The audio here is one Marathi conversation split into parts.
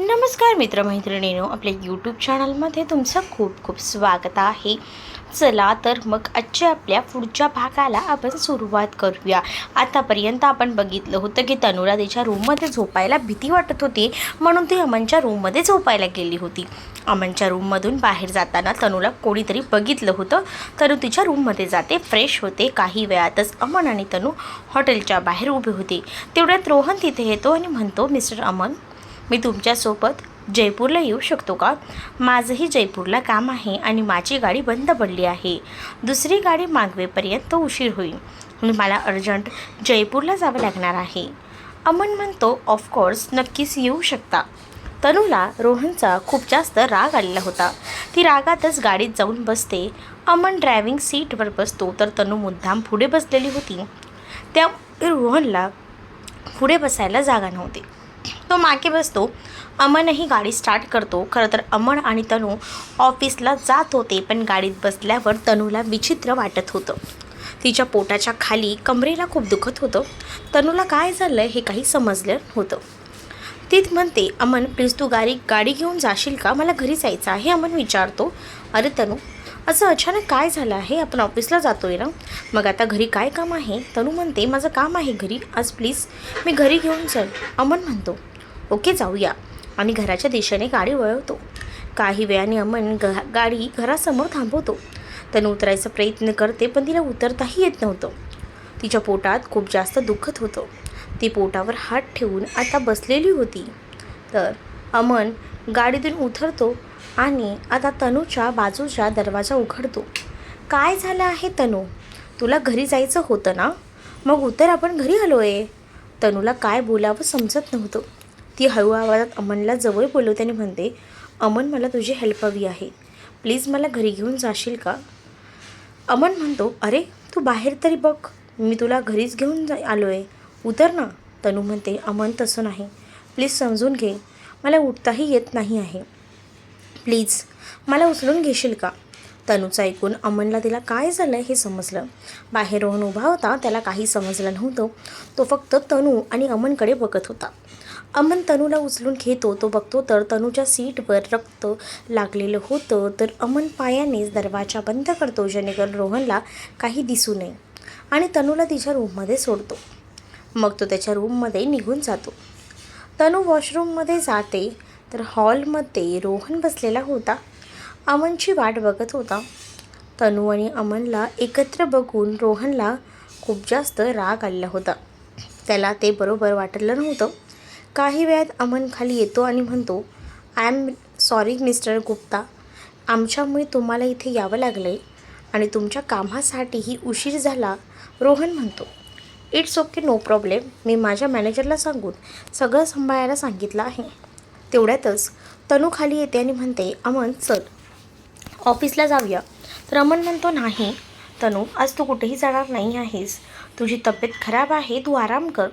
नमस्कार मित्रमैत्रिणीनो आपल्या यूट्यूब चॅनलमध्ये तुमचं खूप खूप स्वागत आहे. चला तर मग आजच्या आपल्या पुढच्या भागाला आपण सुरुवात करूया. आतापर्यंत आपण बघितलं होतं की तनुला तिच्या रूममध्ये झोपायला भीती वाटत होती म्हणून ती अमनच्या रूममध्ये झोपायला गेली होती. अमनच्या रूममधून बाहेर जाताना तनुला कोणीतरी बघितलं होतं तनु तिच्या रूममध्ये जाते फ्रेश होते. काही वेळातच अमन आणि तनु हॉटेलच्या बाहेर उभे होते. तेवढ्यात रोहन तिथे येतो आणि म्हणतो मिस्टर अमन मी तुमच्यासोबत जयपूरला येऊ शकतो का? माझंही जयपूरला काम आहे आणि माझी गाडी बंद पडली आहे. दुसरी गाडी मागवेपर्यंत उशीर होईल. मला अर्जंट जयपूरला जावं लागणार आहे. अमन म्हणतो ऑफकोर्स नक्कीच येऊ शकता. तनूला रोहनचा खूप जास्त राग आलेला होता. ती रागातच गाडीत जाऊन बसते. अमन ड्रायव्हिंग सीटवर बसतो तर तनू मुद्दाम पुढे बसलेली होती. त्या रोहनला पुढे बसायला जागा नव्हती. तो मागे बसतो. अमनही गाडी स्टार्ट करतो. खरं तर अमन आणि तनू ऑफिसला जात होते पण गाडीत बसल्यावर तनूला विचित्र वाटत होतं. तिच्या पोटाच्या खाली कमरेला खूप दुखत होतं. तनूला काय झालं हे काही समजलं होतं ती म्हणते अमन प्लीज तू गाडी गाडी घेऊन जाशील का? मला घरी जायचं आहे अमन विचारतो. अरे तनू असं अचानक काय झालं आहे? आपण ऑफिसला जातो आहे ना? मग आता घरी काय काम आहे? तनू म्हणते माझं काम आहे घरी. आज प्लीज मी घरी घेऊन चल. अमन म्हणतो. ओके जाऊया. आणि घराच्या दिशेने गाडी वळवतो. काही वेळाने अमन ग गाडी घरासमोर थांबवतो. त्यानं उतरायचा प्रयत्न करते पण तिला उतरताही येत नव्हतं. तिच्या पोटात खूप जास्त दुखत होतं. ती पोटावर हात ठेवून आता बसलेली होती. तर अमन गाडीतून उतरतो आणि आता तनूच्या बाजूचा दरवाजा उघडतो. काय झालं आहे तनू? तुला घरी जायचं होतं ना? मग उतर आपण घरी आलो आहे तनूला काय बोलावं समजत नव्हतं. ती हळू आवाजात अमनला जवळ बोलवते आणि म्हणते अमन मला तुझी हेल्प हवी आहे. प्लीज मला घरी घेऊन जाशील का? अमन म्हणतो अरे तू बाहेर तरी बघ. मी तुला घरीच घेऊन जा आलो आहे उतर ना. तनू म्हणते अमन तसं नाही. प्लीज समजून घे. मला उठताही येत नाही आहे. प्लीज मला उचलून घेशील का? तनूचं ऐकून अमनला तिला काय झालं हे समजलं. बाहेर रोहन उभा होता त्याला काही समजलं नव्हतं. तो फक्त तनू आणि अमनकडे बघत होता. अमन तनूला उचलून घेतो तो बघतो तर तनूच्या सीटवर रक्त लागलेलं होतं तर अमन पायानेच दरवाजा बंद करतो जेणेकरून रोहनला काही दिसू नये. आणि तनूला तिच्या रूममध्ये सोडतो. मग तो त्याच्या रूममध्ये निघून जातो. तनू वॉशरूममध्ये जाते तर हॉलमध्ये रोहन बसलेला होता. अमनची वाट बघत होता. तनू आणि अमनला एकत्र बघून रोहनला खूप जास्त राग आलेला होता. त्याला ते बरोबर वाटलं नव्हतं. काही वेळात अमन खाली येतो आणि म्हणतो I am sorry mister Gupta. आमच्यामुळे तुम्हाला इथे यावं लागलं आहे आणि तुमच्या कामासाठीही उशीर झाला रोहन म्हणतो. It's okay no problem. मी माझ्या मॅनेजरला सांगून सगळं सांभाळायला सांगितलं आहे. तेवढ्यातच तनू खाली येते आणि म्हणते अमन चल. ऑफिसला जाऊया. तर अमन म्हणतो नाही तनू आज तू कुठेही जाणार नाही आहेस. तुझी तब्येत खराब आहे तू आराम कर.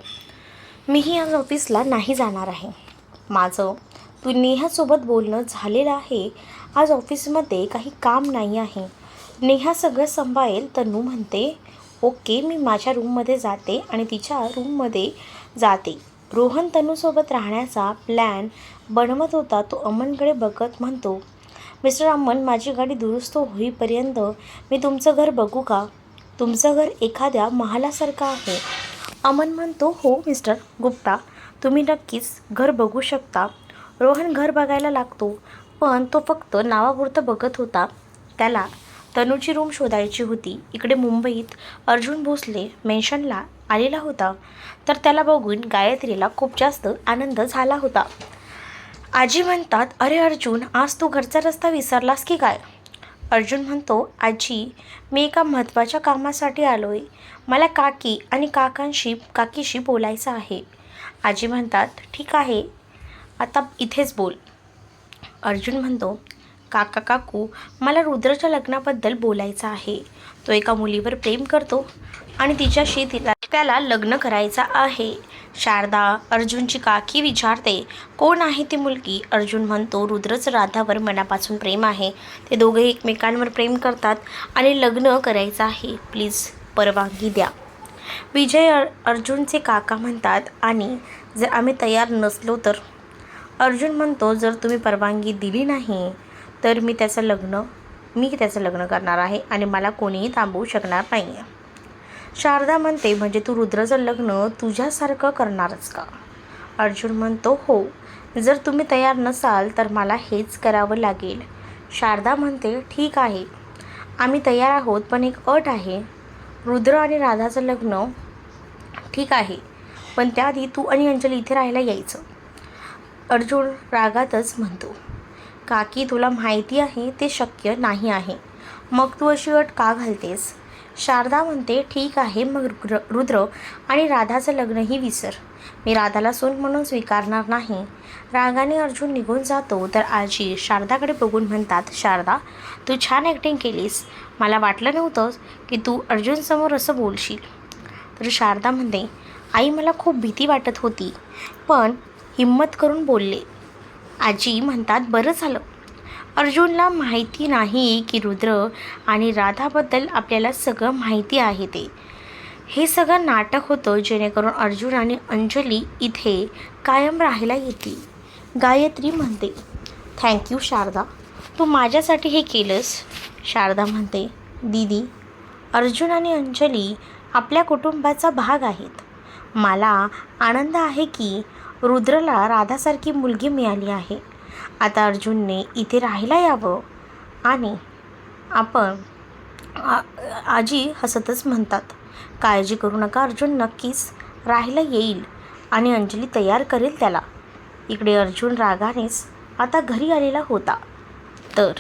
मीही आज ऑफिसला नाही जाणार आहे. माझं तू नेहासोबत बोलणं झालेलं आहे. आज ऑफिसमध्ये काही काम नाही आहे. नेहा सगळं सांभाळेल तनू म्हणते. ओके मी माझ्या रूममध्ये जाते आणि तिच्या रूममध्ये जाते. रोहन तनूसोबत राहण्याचा प्लॅन बनवत होता. तो अमनकडे बघत म्हणतो मिस्टर अमन माझी गाडी दुरुस्त होईपर्यंत मी तुमचं घर बघू का? तुमचं घर एखाद्या महालासारखं आहे. अमन म्हणतो हो मिस्टर गुप्ता तुम्ही नक्कीच घर बघू शकता. रोहन घर बघायला लागतो पण तो फक्त नावापुरतं बघत होता. त्याला तनूची रूम शोधायची होती. इकडे मुंबईत अर्जुन भोसले मेन्शनला आलेला होता. तर त्याला बघून गायत्रीला खूप जास्त आनंद झाला होता. आजी म्हणतात अरे अर्जुन आज तू घरचा रस्ता विसरलास की काय? अर्जुन म्हणतो आजी मी एका महत्त्वाच्या कामासाठी आलो आहे मला काकी आणि काकांशी काकीशी बोलायचं आहे. आजी म्हणतात ठीक आहे आता इथेच बोल. अर्जुन म्हणतो काका काकू मला रुद्रच्या लग्नाबद्दल बोलायचं आहे. तो एका मुलीवर प्रेम करतो आणि तिच्याशी तिला त्याला लग्न करायचं आहे. शारदा अर्जुनची काकी विचारते कोण आहे ती मुलगी? अर्जुन म्हणतो रुद्रच राधावर मनापासून प्रेम आहे. ते दोघे एकमेकांवर प्रेम करतात आणि लग्न करायचं आहे. प्लीज परवानगी द्या. विजय अर अर्जुनचे काका म्हणतात आणि जर आम्ही तयार नसलो तर? अर्जुन म्हणतो जर तुम्ही परवानगी दिली नाही तर मी त्याचं लग्न मी त्याचं लग्न करणार आहे आणि मला कोणीही थांबवू शकणार नाही आहे शारदा म्हणते म्हणजे तू रुद्राचं लग्न तुझ्यासारखं करणारच का? अर्जुन म्हणतो हो. जर तुम्ही तयार नसाल तर मला हेच करावं लागेल. शारदा म्हणते ठीक आहे. आम्ही तयार आहोत पण एक अट आहे. रुद्र आणि राधाचं लग्न ठीक आहे पण त्याआधी तू आणि अंजली इथे राहायला यायचं. अर्जुन रागातच म्हणतो काकी तुला माहिती आहे ते शक्य नाही आहे. मग तू अशी अट का घालतेस? शारदा म्हणते ठीक आहे मग रुद्र रुद्र आणि राधाचं लग्नही विसर. मी राधाला सून म्हणून स्वीकारणार नाही. रागाने अर्जुन निघून जातो तर आजी शारदाकडे बघून म्हणतात शारदा तू छान ॲक्टिंग केलीस. मला वाटलं नव्हतं की तू अर्जुनसमोर असं बोलशील. तर शारदा म्हणते आई मला खूप भीती वाटत होती पण हिम्मत करून बोलले. आजी म्हणतात बरं झालं. अर्जुनला माहिती नाही की रुद्र आणि राधाबद्दल आपल्याला सगळं माहिती आहे ते. हे सगळं नाटक होतं जेणेकरून अर्जुन आणि अंजली इथे कायम राहायला येतील. गायत्री म्हणते थँक्यू शारदा. तू माझ्यासाठी हे केलंस. शारदा म्हणते दीदी अर्जुन आणि अंजली आपल्या कुटुंबाचा भाग आहेत. मला आनंद आहे की रुद्रला राधासारखी मुलगी मिळाली आहे. आता अर्जुनने इथे राहायला यावं. आणि आपण आजी हसतच म्हणतात काळजी करू नका अर्जुन नक्कीच राहायला येईल आणि अंजली तयार करेल त्याला. इकडे अर्जुन रागानेच आता घरी आलेला होता. तर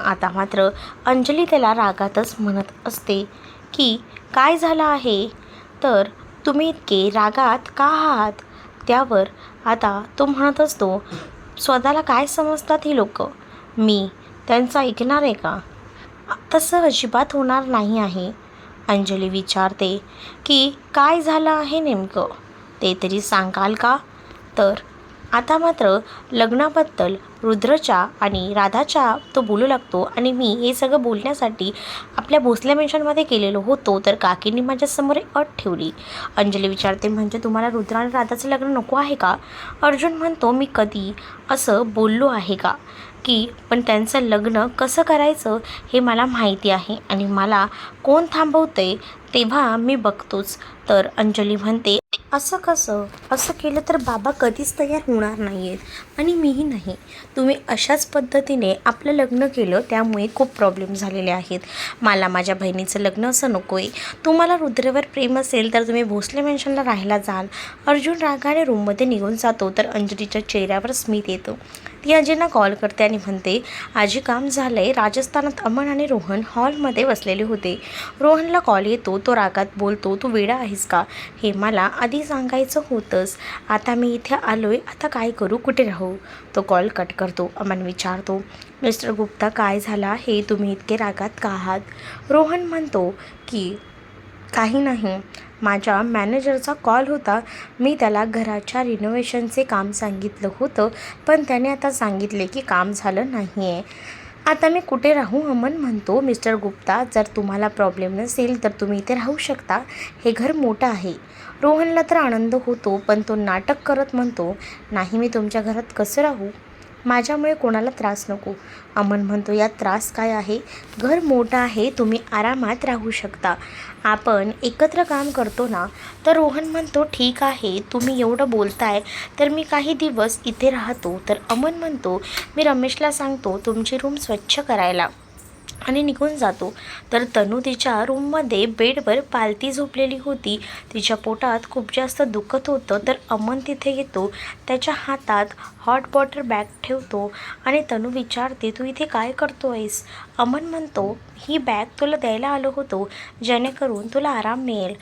आता मात्र अंजली त्याला रागातच म्हणत असते की काय झालं आहे? तर तुम्ही इतके रागात का आहात? त्यावर आता तो म्हणत असतो स्वतःला काय समजतात ही लोक? मी? त्यांचं ऐकणार आहे का? तसं अजिबात होणार नाही आहे. अंजली विचारते की काय झालं आहे नेमकं? ते तरी सांगाल का? तर आता मात्र लग्नाबद्दल रुद्रच्या आणि राधाच्या तो बोलू लागतो आणि मी हे सगळं बोलण्यासाठी आपल्या भोसले मेन्शनमध्ये गेलेलो होतो तर काकींनी माझ्यासमोर अट ठेवली. अंजली विचारते म्हणजे तुम्हाला रुद्र आणि राधाचं लग्न नको आहे का? अर्जुन म्हणतो मी कधी असं बोललो आहे का? की पण त्यांचं लग्न कसं करायचं हे मला माहिती आहे आणि मला कोण थांबवतंय तेव्हा मी बघतोच. तर अंजली म्हणते असं कसं? असं केलं तर बाबा कधीच तयार होणार नाही आहेत आणि मीही नाही. तुम्ही अशाच पद्धतीने आपलं लग्न केलं त्यामुळे खूप प्रॉब्लेम झालेले आहेत. मला माझ्या बहिणीचं लग्न असं नको आहे तुम्हाला रुद्रवर प्रेम असेल तर तुम्ही भोसले मेन्शनला राहायला जाल. अर्जुन रागाने रूममध्ये निघून जातो तर अंजलीच्या चेहऱ्यावर स्मित येतो. ती आजींना कॉल करते आणि म्हणते आजी काम झालं आहे राजस्थानात अमन आणि रोहन हॉलमध्ये बसलेले होते. रोहनला कॉल येतो. तो रागात बोलतो तू वेडा आहेस का? हे मला आधी सांगायचं होतंच आता मी इथे आलो आहे आता काय करू? कुठे राहू? तो कॉल कट करतो. अमन विचारतो मिस्टर गुप्ता काय झाला? हे तुम्ही इतके रागात का आहात? रोहन म्हणतो की काही नाही. माझ्या मॅनेजरचा कॉल होता. मी त्याला घराच्या रिनोव्हेशनचे काम सांगितलं होतं पण त्याने आता सांगितले की काम झालं नाही आहे आता मी कुठे राहू अमन? म्हणतो मिस्टर गुप्ता जर तुम्हाला प्रॉब्लेम नसेल तर तुम्ही इथे राहू शकता. हे घर मोठं आहे. रोहनला तर आनंद होतो पण तो नाटक करत म्हणतो नाही मी तुमच्या घरात कसं राहू? माझ्यामुळे कोणाला त्रास नको. अमन म्हणतो यात त्रास काय आहे? घर मोठं आहे तुम्ही आरामात राहू शकता. आपण एकत्र काम करतो ना तर रोहन म्हणतो ठीक आहे तुम्ही एवढं बोलताय तर मी काही दिवस इथे राहतो. तर अमन म्हणतो मी रमेशला सांगतो तुमची रूम स्वच्छ करायला. आणि निघून जातो. तर तनू तिच्या रूममध्ये बेडवर पालती झोपलेली होती. तिच्या पोटात खूप जास्त दुखत होतं. तर अमन तिथे येतो. त्याच्या हातात हॉट वॉटर बॅग ठेवतो आणि तनू विचारते तू इथे काय करतो आहेस अमन म्हणतो ही बॅग तुला द्यायला आलो होतो. जेणेकरून तुला आराम मिळेल.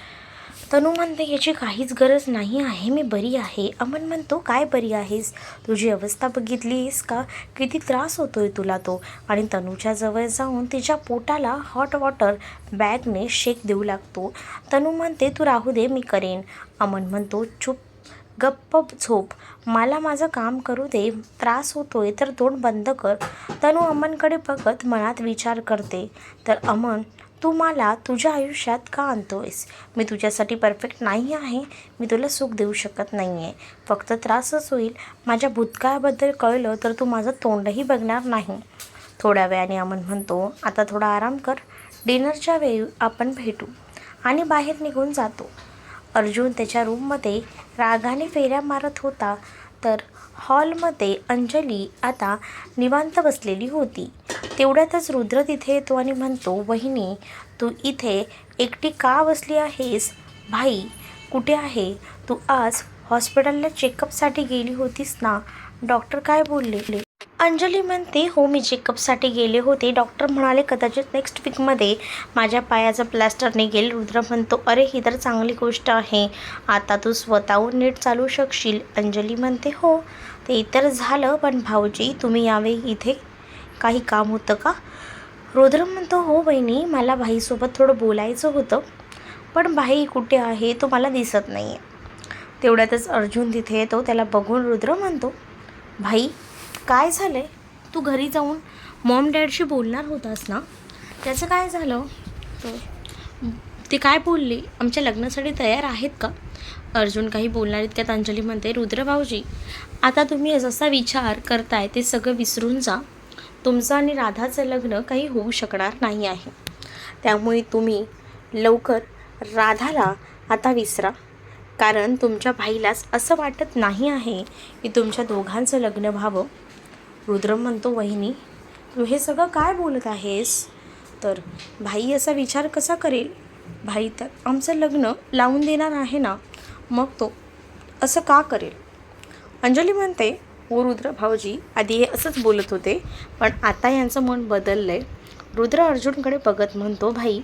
तनू म्हणते याची काहीच गरज नाही आहे मी बरी आहे. अमन म्हणतो काय बरी आहेस? तुझी अवस्था बघितलीस का? किती त्रास होतोय तुला तो? आणि तनूच्या जवळ जाऊन तिच्या पोटाला हॉट वॉटर बॅगने शेक देऊ लागतो. तनू म्हणते तू राहू दे मी करेन. अमन म्हणतो चुप गप्प झोप. मला माझं काम करू दे. त्रास होतोय तर तोंड बंद कर. तनू अमनकडे बघत मनात विचार करते. तर अमन तू मला तुझ्या आयुष्यात का आणतोयस? मी तुझ्यासाठी परफेक्ट नाही आहे. मी तुला सुख देऊ शकत नाही आहे फक्त त्रासच होईल. माझ्या भूतकाळाबद्दल कळलं तर तू माझं तोंडही बघणार नाही. थोड्या वेळाने अमन म्हणतो आता थोडा आराम कर. डिनरच्या वेळी आपण भेटू. आणि बाहेर निघून जातो. अर्जुन त्याच्या रूममध्ये रागाने फेऱ्या मारत होता तर हॉलमध्ये अंजली आता निवांत बसलेली होती. तेवढ्यातच रुद्र तिथे येतो आणि म्हणतो वहिनी तू इथे एकटी का बसली आहेस? भाई कुठे आहे? तू आज हॉस्पिटलला चेकअपसाठी गेली होतीस ना? डॉक्टर काय बोलले अंजली म्हणते हो मी चेकअपसाठी गेले होते. डॉक्टर म्हणाले कदाचित नेक्स्ट वीकमध्ये माझ्या पायाचं प्लॅस्टर निघेल. रुद्र म्हणतो अरे ही तर चांगली गोष्ट आहे. आता तू स्वतःहून नीट चालू शकशील. अंजली म्हणते हो. ते तर झालं पण भाऊजी तुम्ही यावेळी इथे काही काम होतं का? रुद्र म्हणतो हो बहिणी मला भाईसोबत थोडं बोलायचं होतं पण भाई कुठे आहे तो मला दिसत नाही आहे तेवढ्यातच अर्जुन तिथे येतो त्याला बघून रुद्र म्हणतो भाई काय झालं आहे तू घरी जाऊन मॉम डॅडशी बोलणार होतास ना? त्याचं काय झालं? ते काय बोलली? आमच्या लग्नासाठी तयार आहेत का? अर्जुन काही बोलणार इतक्यात अंजली म्हणते रुद्र भाऊजी आता तुम्ही जसा विचार करताय ते सगळं विसरून जा. तुमचं आणि राधाचं लग्न काही होऊ शकणार नाही आहे. त्यामुळे तुम्ही लवकर राधाला आता विसरा. कारण तुमच्या भाईलाच असं वाटत नाही आहे की तुमच्या दोघांचं लग्न व्हावं. रुद्र म्हणतो वहिनी तू हे सगळं काय बोलत आहेस? तर भाई असा विचार कसा करेल? भाई तर आमचं लग्न लावून देणार आहे ना? मग तो असं का करेल? अंजली म्हणते हो रुद्र भाऊजी आधी हे असंच बोलत होते पण आता यांचं मन बदललं आहे रुद्र अर्जुनकडे बघत म्हणतो भाई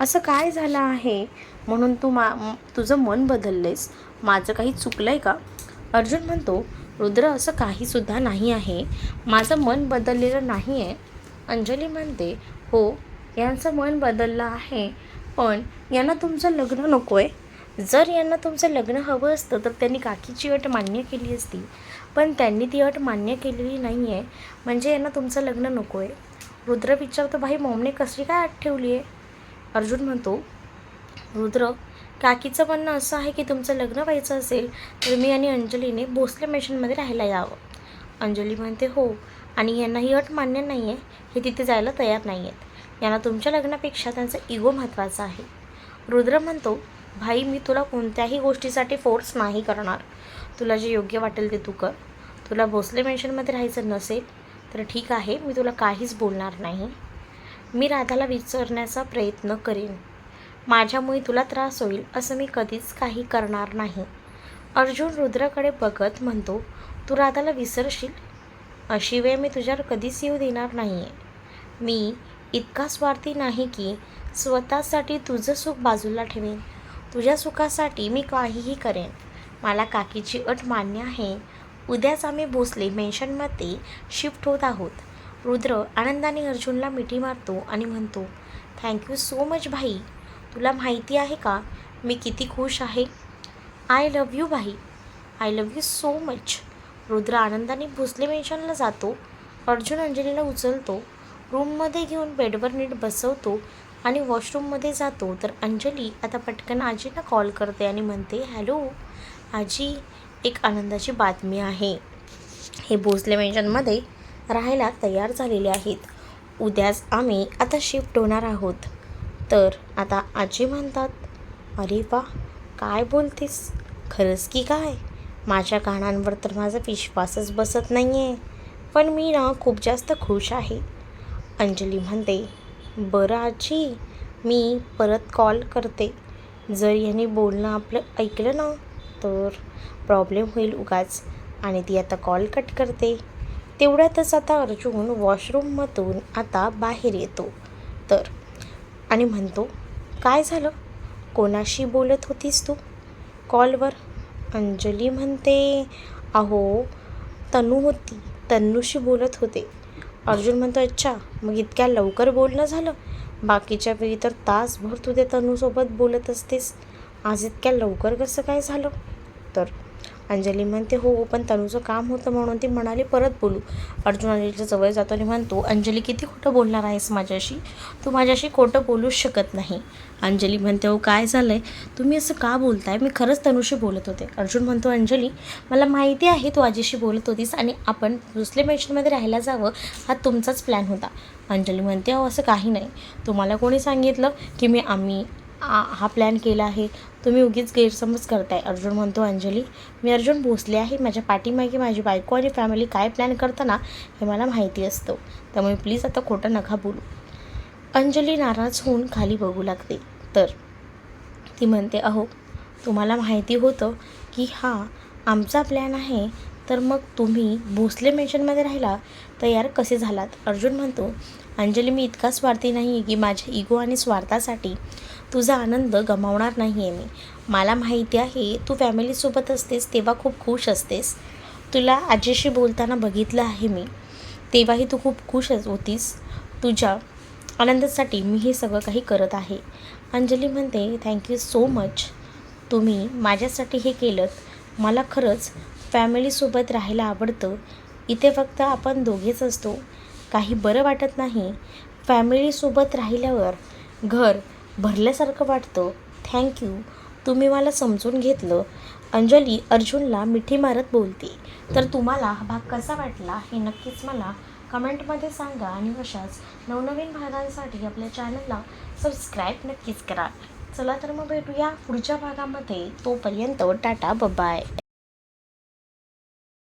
असं काय झालं आहे? म्हणून तू मा तुझं मन बदललेस माझं काही चुकलं आहे का? अर्जुन म्हणतो रुद्र असं काहीसुद्धा नाही आहे. माझं मन बदललेलं नाही आहे अंजली म्हणते हो यांचं मन बदललं आहे पण यांना तुमचं लग्न नको आहे जर यांना तुमचं लग्न हवं असतं तर त्यांनी काकीची अट मान्य केली असती. पण त्यांनी ती अट मान्य केलेली नाही आहे म्हणजे यांना तुमचं लग्न नको आहे रुद्र विचारतो भाई मॉमने कशी काय अट ठेवली आहे अर्जुन म्हणतो रुद्र काकीचं म्हणणं असं आहे की तुमचं लग्न व्हायचं असेल तर मी आणि अंजलीने भोसले मेशनमध्ये राहायला यावं. अंजली म्हणते हो आणि यांना ही अट मान्य नाही आहे हे तिथे जायला तयार नाही आहेत यांना तुमच्या लग्नापेक्षा त्यांचा इगो महत्त्वाचा आहे. रुद्र म्हणतो भाई मी तुला कोणत्याही गोष्टीसाठी फोर्स नाही करणार. तुला जे योग्य वाटेल ते तू कर. तुला भोसले मेन्शनमध्ये राहायचं नसेल तर ठीक आहे मी तुला काहीच बोलणार नाही. मी राधाला विचारण्याचा प्रयत्न करेन. माझ्यामुळे तुला त्रास होईल असं मी कधीच काही करणार नाही. अर्जुन रुद्राकडे बघत म्हणतो तू राधाला विसरशील? अशी वेळ मी तुझ्यावर कधीच येऊ देणार नाही आहे मी इतका स्वार्थी नाही की स्वतःसाठी तुझं सुख बाजूला ठेवेन. तुझ्या सुखासाठी मी काहीही करेन. मला काकीची अट मान्य आहे उद्याच आम्ही भोसले मेन्शनमध्ये शिफ्ट होत आहोत. रुद्र आनंदाने अर्जुनला मिठी मारतो आणि म्हणतो थँक्यू सो मच भाई. तुला माहिती आहे का? मी किती खुश आहे. आय लव यू भाई. I love you so much Rudra आनंदाने भोसले मेन्शनला जातो. अर्जुन अंजलीला उचलतो. रूममध्ये घेऊन बेडवर नीट बसवतो आणि वॉशरूममध्ये जातो. तर अंजली आता पटकन आजीला कॉल करते आणि म्हणते हॅलो आजी एक आनंदाची बातमी आहे. हे भोसले मेन्शनमध्ये राहायला तयार झालेले आहेत. उद्याच आम्ही आता शिफ्ट होणार आहोत. तर आता आजी म्हणतात अरे वा काय बोलतेस? खरंच की काय? माझ्या कानांवर तर माझा विश्वासच बसत नाही आहे पण मी ना खूप जास्त खुश आहे. अंजली म्हणते बरं आजी मी परत कॉल करते. जर यांनी बोलणं आपलं ऐकलं ना तर प्रॉब्लेम होईल उगाच आणि ती आता कॉल कट करते. तेवढ्यातच आता अर्जुन वॉशरूममधून आता बाहेर येतो. तर आणि म्हणतो काय झालं? कोणाशी बोलत होतीस तू? कॉलवर. अंजली म्हणते अहो तनू होती. तन्नूशी बोलत होते. अर्जुन म्हणतो अच्छा मग इतक्या लवकर बोलणं झालं? बाकीच्या वेळी तर तासभर तू त्या तनूसोबत बोलत असतेस. आज इतक्या लवकर कसं काय झालं? अंजली म्हणते हो पण तनूचं काम होतं म्हणून ती म्हणाली परत बोलू. अर्जुन अंजलीच्या जवळ जातो आणि म्हणतो अंजली किती खोटं बोलणार आहेस माझ्याशी? तू माझ्याशी खोटं बोलूच शकत नाही. अंजली म्हणते हो काय झालं आहे तुम्ही असं का बोलताय? मी खरंच तनुशी बोलत होते. अर्जुन म्हणतो अंजली मला माहिती आहे तू आजीशी बोलत होतीस आणि आपण दुसऱ्या मेन्शनमध्ये राहायला जावं हा तुमचाच प्लॅन होता. अंजली म्हणते अहो असं काही नाही. तुम्हाला कोणी सांगितलं की मी आम्ही हा प्लॅन केला आहे. तुम्ही उगीच गैरसमज करताय अर्जुन म्हणतो अंजली. मी अर्जुन भोसले आहे. माझ्या पाठीमागे माझी बायको आणि फॅमिली काय प्लॅन करताना हे मला माहिती असतं. त्यामुळे प्लीज आता खोटं नका बोलू. अंजली नाराज होऊन खाली बघू लागते. तर ती म्हणते अहो तुम्हाला माहिती होतं की हा आमचा प्लॅन आहे. तर मग तुम्ही भोसले मेन्शनमध्ये राहिला तर यार कसे झालात? अर्जुन म्हणतो अंजली मी इतका स्वार्थी नाही आहे की माझ्या इगो आणि स्वार्थासाठी तुझा आनंद गमावणार नाही आहे मी. मला माहिती आहे तू फॅमिलीसोबत असतेस तेव्हा खूप खुश असतेस. तुला आजीशी बोलताना बघितलं आहे मी. तेव्हाही तू खूप खुश होतीस. तुझ्या आनंदासाठी मी हे सगळं काही करत आहे. अंजली म्हणते थँक्यू सो मच तुम्ही माझ्यासाठी हे केलं मला खरंच फॅमिलीसोबत राहायला आवडतं. इथे फक्त आपण दोघेच असतो. काही बरं वाटत नाही. फॅमिलीसोबत राहिल्यावर घर भरल्यासारखं वाटतं. थँक्यू तुम्ही मला समजून घेतलं. अंजली अर्जुनला मिठी मारत बोलते. तर तुम्हाला हा भाग कसा वाटला हे नक्कीच मला कमेंटमध्ये सांगा आणि अशाच नवनवीन भागांसाठी आपल्या चॅनलला सबस्क्राईब नक्कीच करा. चला तर मग भेटूया पुढच्या भागामध्ये. तोपर्यंत टाटा बाय